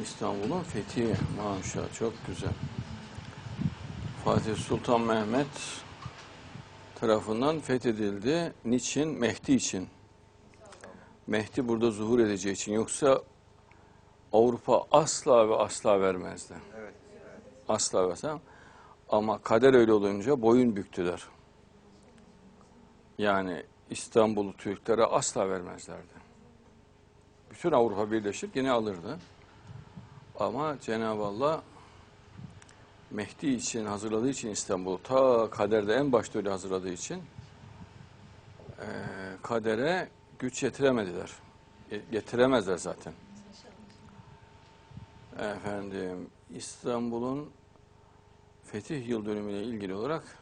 İstanbul'un fethi maşallah çok güzel. Fatih Sultan Mehmet tarafından fethedildi. Niçin? Mehdi için. Mehdi burada zuhur edeceği için. Yoksa Avrupa asla ve asla vermezdi. Asla ve asla. Ama kader öyle olunca boyun büktüler. Yani İstanbul'u Türklere asla vermezlerdi. Bütün Avrupa birleşir yine alırdı. Ama Cenab-ı Allah Mehdi için hazırladığı için İstanbul'u ta kaderde en başta öyle hazırladığı için eee, kadere güç yetiremediler. Ye- Getiremezler zaten. Efendim İstanbul'un fetih yıl dönümüyle ilgili olarak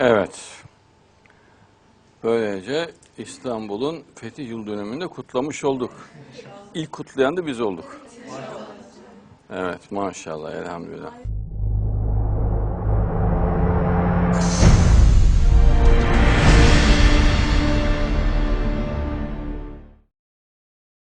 Evet. Böylece İstanbul'un fetih yıl dönümünde kutlamış olduk. İlk kutlayan da biz olduk. Evet maşallah elhamdülillah.